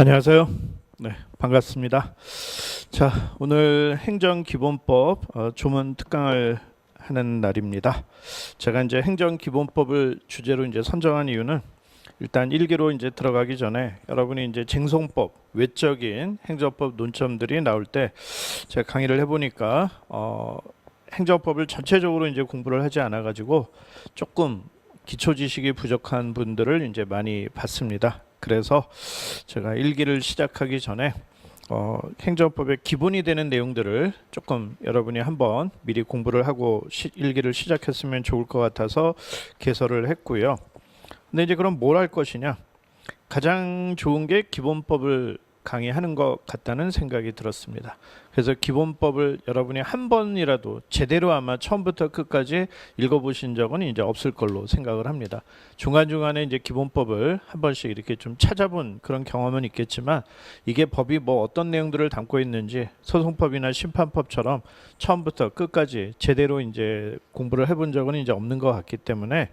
안녕하세요. 네, 반갑습니다. 자, 오늘 행정기본법 어, 조문 특강을 하는 날입니다. 제가 이제 행정기본법을 주제로 이제 선정한 이유는 일단 일기로 이제 들어가기 전에 여러분이 이제 쟁송법 외적인 행정법 논점들이 나올 때 제가 강의를 해보니까 어, 행정법을 전체적으로 이제 공부를 하지 않아 가지고 조금 기초 지식이 부족한 분들을 이제 많이 봤습니다. 그래서 제가 일기를 시작하기 전에 어, 행정법의 기본이 되는 내용들을 조금 여러분이 한번 미리 공부를 하고 시, 일기를 시작했으면 좋을 것 같아서 개설을 했고요. 근데 이제 그럼 뭘 할 것이냐? 가장 좋은 게 기본법을 강의하는 것 같다는 생각이 들었습니다. 그래서 기본법을 여러분이 한 번이라도 제대로 아마 처음부터 끝까지 읽어보신 적은 이제 없을 걸로 생각을 합니다. 중간중간에 이제 기본법을 한 번씩 이렇게 좀 찾아본 그런 경험은 있겠지만 이게 법이 뭐 어떤 내용들을 담고 있는지 소송법이나 심판법처럼 처음부터 끝까지 제대로 이제 공부를 해본 적은 이제 없는 것 같기 때문에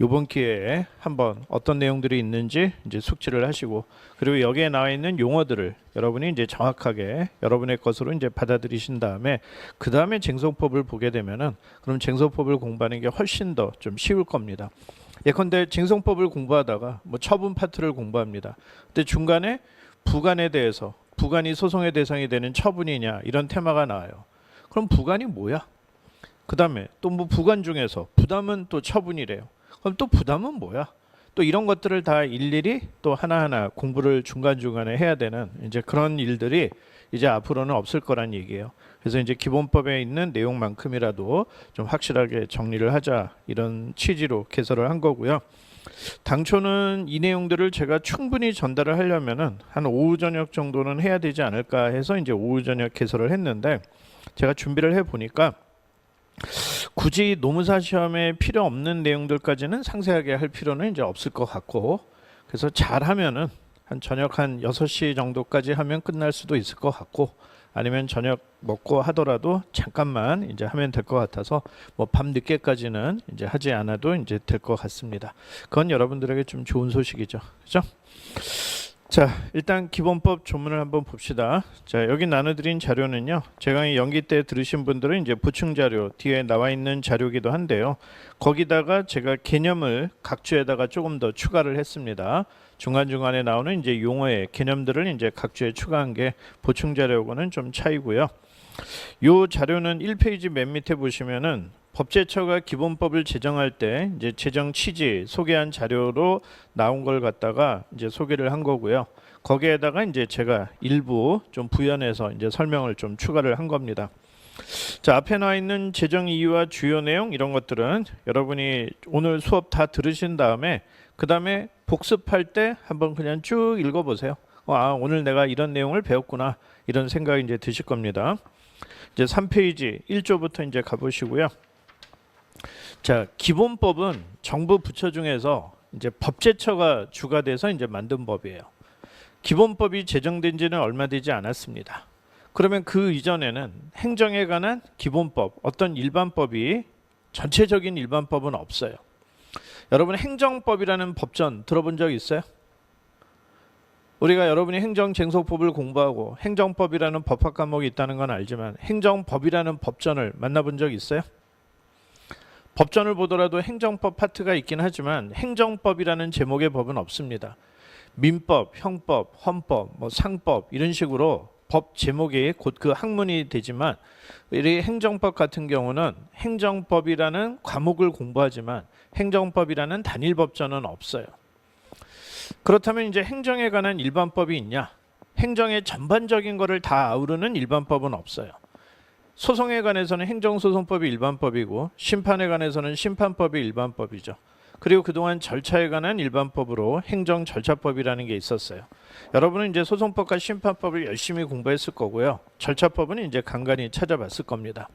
이번 기회에 한번 어떤 내용들이 있는지 이제 숙지를 하시고 그리고 여기에 나와 있는 용어 들을 여러분이 이제 정확하게 여러분의 것으로 이제 받아들이신 다음에 그 다음에 쟁송법을 보게 되면은 그럼 쟁송법을 공부하는 게 훨씬 더 좀 쉬울 겁니다. 예컨대 쟁송법을 공부하다가 뭐 처분 파트를 공부합니다. 근데 중간에 부관에 대해서 부관이 소송의 대상이 되는 처분이냐 이런 테마가 나와요. 그럼 부관이 뭐야? 그 다음에 또 뭐 부관 중에서 부담은 또 처분이래요. 그럼 또 부담은 뭐야? 또 이런 것들을 다 일일이 또 하나하나 공부를 중간중간에 해야 되는 이제 그런 일들이 이제 앞으로는 없을 거란 얘기예요. 그래서 이제 기본법에 있는 내용만큼이라도 좀 확실하게 정리를 하자 이런 취지로 개설을 한 거고요. 당초는 이 내용들을 제가 충분히 전달을 하려면은 한 오후 저녁 정도는 해야 되지 않을까 해서 이제 오후 저녁 개설을 했는데 제가 준비를 해 보니까 굳이 노무사 시험에 필요 없는 내용들까지는 상세하게 할 필요는 이제 없을 것 같고 그래서 잘하면은 한 저녁 한 6시 정도까지 하면 끝날 수도 있을 것 같고 아니면 저녁 먹고 하더라도 잠깐만 이제 하면 될 것 같아서 뭐 밤 늦게까지는 이제 하지 않아도 이제 될 것 같습니다. 그건 여러분들에게 좀 좋은 소식이죠. 그죠? 자, 일단 기본법 조문을 한번 봅시다. 자, 여기 나눠드린 자료는요. 제가 이 연기 때 들으신 분들은 이제 보충 자료 뒤에 나와 있는 자료기도 한데요. 거기다가 제가 개념을 각 주에다가 조금 더 추가를 했습니다. 중간 중간에 나오는 이제 용어의 개념들을 이제 각 주에 추가한 게 보충 자료하고는 좀 차이고요. 요 자료는 1페이지 맨 밑에 보시면은 법제처가 기본법을 제정할 때 이제 제정 취지 소개한 자료로 나온 걸 갖다가 이제 소개를 한 거고요. 거기에다가 이제 제가 일부 좀 부연해서 이제 설명을 좀 추가를 한 겁니다. 자 앞에 나와 있는 제정 이유와 주요 내용 이런 것들은 여러분이 오늘 수업 다 들으신 다음에 그 다음에 복습할 때 한번 그냥 쭉 읽어보세요. 어, 아 오늘 내가 이런 내용을 배웠구나 이런 생각이 이제 드실 겁니다. 이제 3페이지 1조부터 이제 가보시고요. 자, 기본법은 정부 부처 중에서 이제 법제처가 주가 돼서 이제 만든 법이에요. 기본법이 제정된 지는 얼마 되지 않았습니다. 그러면 그 이전에는 행정에 관한 기본법, 어떤 일반법이 전체적인 일반법은 없어요. 여러분 행정법이라는 법전 들어본 적 있어요? 우리가 여러분이 행정쟁소법을 공부하고 행정법이라는 법학 과목이 있다는 건 알지만 행정법이라는 법전을 만나본 적 있어요? 법전을 보더라도 행정법 파트가 있긴 하지만 행정법이라는 제목의 법은 없습니다. 민법, 형법, 헌법, 뭐 상법 이런 식으로 법 제목이 곧그 학문이 되지만 이 행정법 같은 경우는 행정법이라는 과목을 공부하지만 행정법이라는 단일 법전은 없어요. 그렇다면 이제 행정에 관한 일반법이 있냐? 행정의 전반적인 거를 다 아우르는 일반법은 없어요. 소송에 관해서는 행정소송법이 일반법이고 심판에 관해서는 심판법이 일반법이죠. 그리고 그동안 절차에 관한 일반법으로 행정절차법이라는 게 있었어요. 여러분은 이제 소송법과 심판법을 열심히 공부했을 거고요. 절차법은 이제 간간히 찾아봤을 겁니다.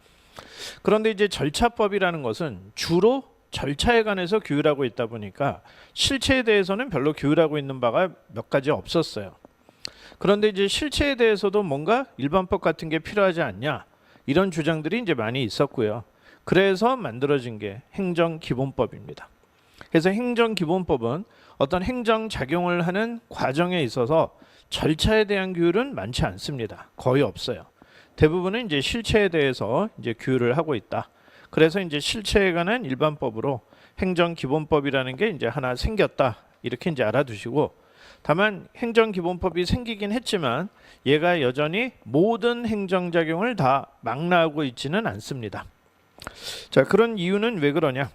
그런데 이제 절차법이라는 것은 주로 절차에 관해서 규율하고 있다 보니까 실체에 대해서는 별로 규율하고 있는 바가 몇 가지 없었어요. 그런데 이제 실체에 대해서도 뭔가 일반법 같은 게 필요하지 않냐 이런 주장들이 이제 많이 있었고요. 그래서 만들어진 게 행정기본법입니다. 그래서 행정기본법은 어떤 행정 작용을 하는 과정에 있어서 절차에 대한 규율은 많지 않습니다. 거의 없어요. 대부분은 이제 실체에 대해서 이제 규율을 하고 있다. 그래서 이제 실체에 관한 일반법으로 행정기본법이라는 게 이제 하나 생겼다. 이렇게 이제 알아두시고 다만 행정기본법이 생기긴 했지만 얘가 여전히 모든 행정작용을 다 망라하고 있지는 않습니다. 자 그런 이유는 왜 그러냐?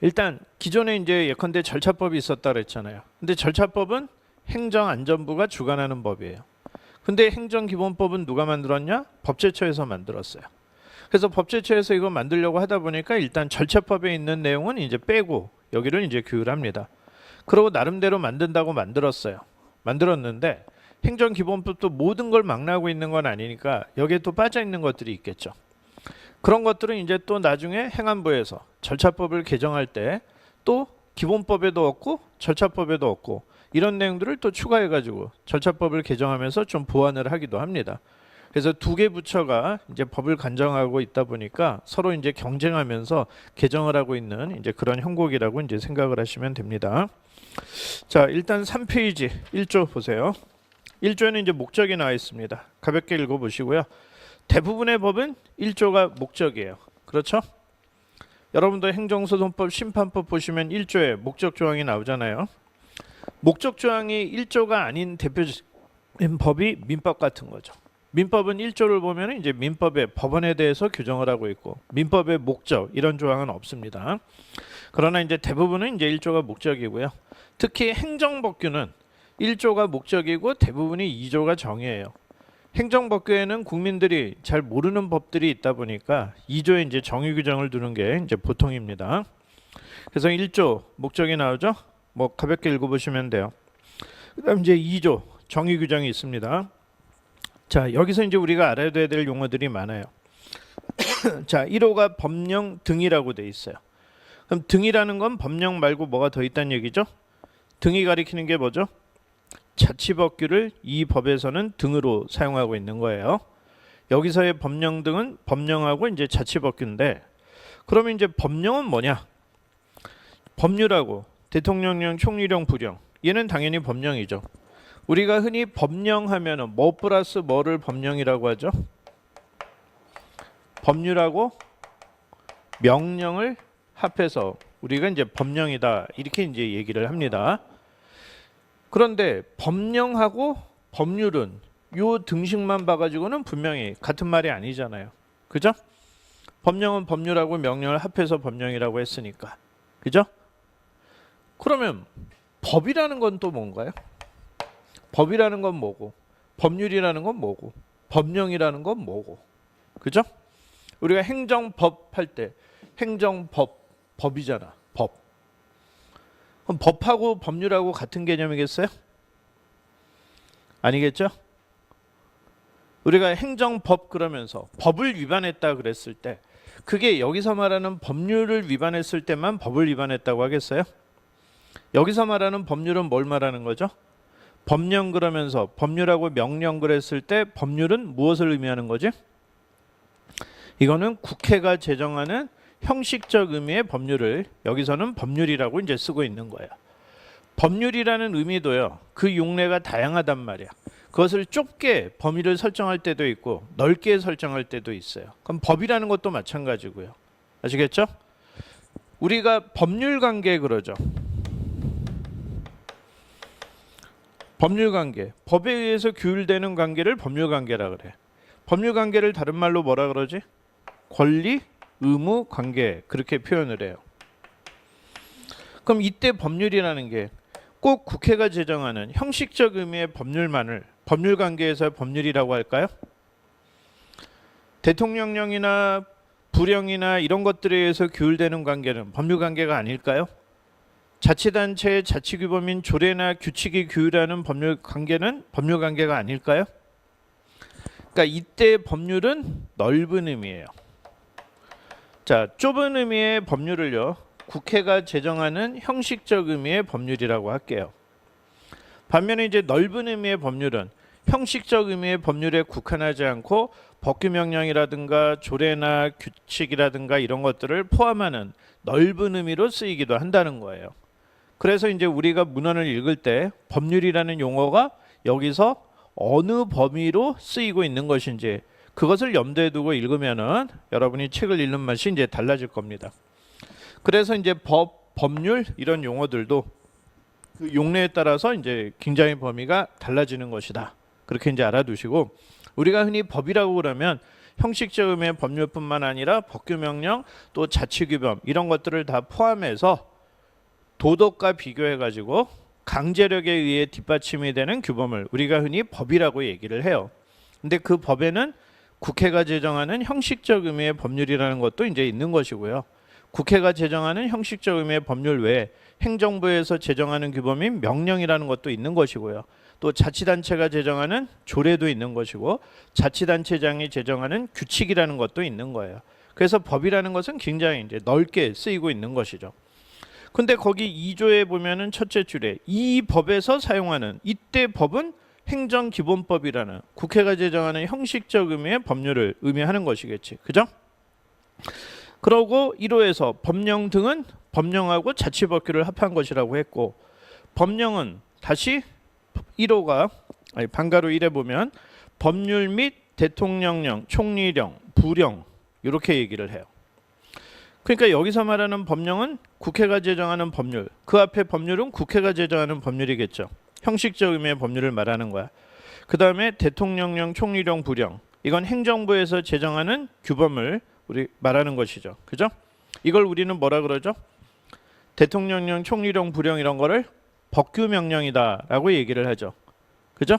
일단 기존에 이제 예컨대 절차법이 있었다 그랬잖아요. 근데 절차법은 행정안전부가 주관하는 법이에요. 근데 행정기본법은 누가 만들었냐? 법제처에서 만들었어요. 그래서 법제처에서 이거 만들려고 하다 보니까 일단 절차법에 있는 내용은 이제 빼고 여기를 이제 규율합니다. 그러고 나름대로 만든다고 만들었어요. 만들었는데 행정기본법도 모든 걸 망라하고 있는 건 아니니까 여기에 또 빠져 있는 것들이 있겠죠. 그런 것들은 이제 또 나중에 행안부에서 절차법을 개정할 때 또 기본법에도 없고 절차법에도 없고 이런 내용들을 또 추가해 가지고 절차법을 개정하면서 좀 보완을 하기도 합니다. 그래서 두 개 부처가 이제 법을 간정하고 있다 보니까 서로 이제 경쟁하면서 개정을 하고 있는 이제 그런 형국이라고 이제 생각을 하시면 됩니다. 자, 일단 3페이지 1조 보세요. 1조에는 이제 목적이 나와 있습니다. 가볍게 읽어 보시고요. 대부분의 법은 1조가 목적이에요. 그렇죠? 여러분도 행정소송법, 심판법 보시면 1조에 목적 조항이 나오잖아요. 목적 조항이 1조가 아닌 대표적인 법이 민법 같은 거죠. 민법은 1조를 보면 이제 민법의 법원에 대해서 규정을 하고 있고 민법의 목적 이런 조항은 없습니다. 그러나 이제 대부분은 이제 1조가 목적이고요. 특히 행정법규는 1조가 목적이고 대부분이 2조가 정의예요. 행정법규에는 국민들이 잘 모르는 법들이 있다 보니까 2조에 이제 정의 규정을 두는 게 이제 보통입니다. 그래서 1조 목적이 나오죠. 뭐 가볍게 읽어보시면 돼요. 그다음 이제 2조 정의 규정이 있습니다. 자 여기서 이제 우리가 알아야 될 용어들이 많아요. 자 1호가 법령 등이라고 돼 있어요. 그럼 등이라는 건 법령 말고 뭐가 더 있다는 얘기죠? 등이 가리키는 게 뭐죠? 자치법규를 이 법에서는 등으로 사용하고 있는 거예요. 여기서의 법령 등은 법령하고 이제 자치법규인데 그러면 이제 법령은 뭐냐? 법률하고 대통령령, 총리령, 부령 얘는 당연히 법령이죠. 우리가 흔히 법령하면은 뭐 플러스 뭐를 법령이라고 하죠? 법률하고 명령을 합해서 우리가 이제 법령이다 이렇게 이제 얘기를 합니다. 그런데 법령하고 법률은 요 등식만 봐가지고는 분명히 같은 말이 아니잖아요. 그죠? 법령은 법률하고 명령을 합해서 법령이라고 했으니까. 그죠? 그러면 법이라는 건 또 뭔가요? 법이라는 건 뭐고, 법률이라는 건 뭐고, 법령이라는 건 뭐고, 그죠? 우리가 행정법 할 때 행정법 법이잖아, 법. 그럼 법하고 법률하고 같은 개념이겠어요? 아니겠죠? 우리가 행정법 그러면서 법을 위반했다 그랬을 때 그게 여기서 말하는 법률을 위반했을 때만 법을 위반했다고 하겠어요? 여기서 말하는 법률은 뭘 말하는 거죠? 법령 그러면서 법률하고 명령 그랬을 때 법률은 무엇을 의미하는 거지? 이거는 국회가 제정하는 형식적 의미의 법률을 여기서는 법률이라고 이제 쓰고 있는 거예요. 법률이라는 의미도요. 그 용례가 다양하단 말이야. 그것을 좁게 범위를 설정할 때도 있고 넓게 설정할 때도 있어요. 그럼 법이라는 것도 마찬가지고요. 아시겠죠? 우리가 법률 관계 그러죠. 법률 관계. 법에 의해서 규율되는 관계를 법률 관계라 그래. 법률 관계를 다른 말로 뭐라 그러지? 권리, 의무, 관계 그렇게 표현을 해요. 그럼 이때 법률이라는 게 꼭 국회가 제정하는 형식적 의미의 법률만을 법률 관계에서 법률이라고 할까요? 대통령령이나 부령이나 이런 것들에 의해서 규율되는 관계는 법률 관계가 아닐까요? 자치단체의 자치규범인 조례나 규칙이 규율하는 법률 관계는 법률 관계가 아닐까요? 그러니까 이때 법률은 넓은 의미예요. 자, 좁은 의미의 법률을요. 국회가 제정하는 형식적 의미의 법률이라고 할게요. 반면에 이제 넓은 의미의 법률은 형식적 의미의 법률에 국한하지 않고 법규 명령이라든가 조례나 규칙이라든가 이런 것들을 포함하는 넓은 의미로 쓰이기도 한다는 거예요. 그래서 이제 우리가 문헌을 읽을 때 법률이라는 용어가 여기서 어느 범위로 쓰이고 있는 것인지 그것을 염두에 두고 읽으면은 여러분이 책을 읽는 맛이 이제 달라질 겁니다. 그래서 이제 법, 법률 이런 용어들도 그 용례에 따라서 이제 굉장히 범위가 달라지는 것이다. 그렇게 이제 알아두시고 우리가 흔히 법이라고 그러면 형식적 의미의 법률뿐만 아니라 법규 명령 또 자치규범 이런 것들을 다 포함해서 도덕과 비교해 가지고 강제력에 의해 뒷받침이 되는 규범을 우리가 흔히 법이라고 얘기를 해요. 근데 그 법에는 국회가 제정하는 형식적 의미의 법률이라는 것도 이제 있는 것이고요. 국회가 제정하는 형식적 의미의 법률 외에 행정부에서 제정하는 규범인 명령이라는 것도 있는 것이고요. 또 자치단체가 제정하는 조례도 있는 것이고 자치단체장이 제정하는 규칙이라는 것도 있는 거예요. 그래서 법이라는 것은 굉장히 이제 넓게 쓰이고 있는 것이죠. 근데 거기 2조에 보면은 첫째 줄에 이 법에서 사용하는 이때 법은 행정기본법이라는 국회가 제정하는 형식적 의미의 법률을 의미하는 것이겠지. 그죠? 그러고 1호에서 법령 등은 법령하고 자치법규를 합한 것이라고 했고 법령은 다시 1호가 아니 반가로 1에 보면 법률 및 대통령령, 총리령, 부령 이렇게 얘기를 해요. 그러니까 여기서 말하는 법령은 국회가 제정하는 법률. 그 앞에 법률은 국회가 제정하는 법률이겠죠. 형식적 의미의 법률을 말하는 거야. 그 다음에 대통령령, 총리령, 부령. 이건 행정부에서 제정하는 규범을 우리 말하는 것이죠. 그죠? 이걸 우리는 뭐라 그러죠? 대통령령, 총리령, 부령 이런 거를 법규 명령이다라고 얘기를 하죠. 그죠?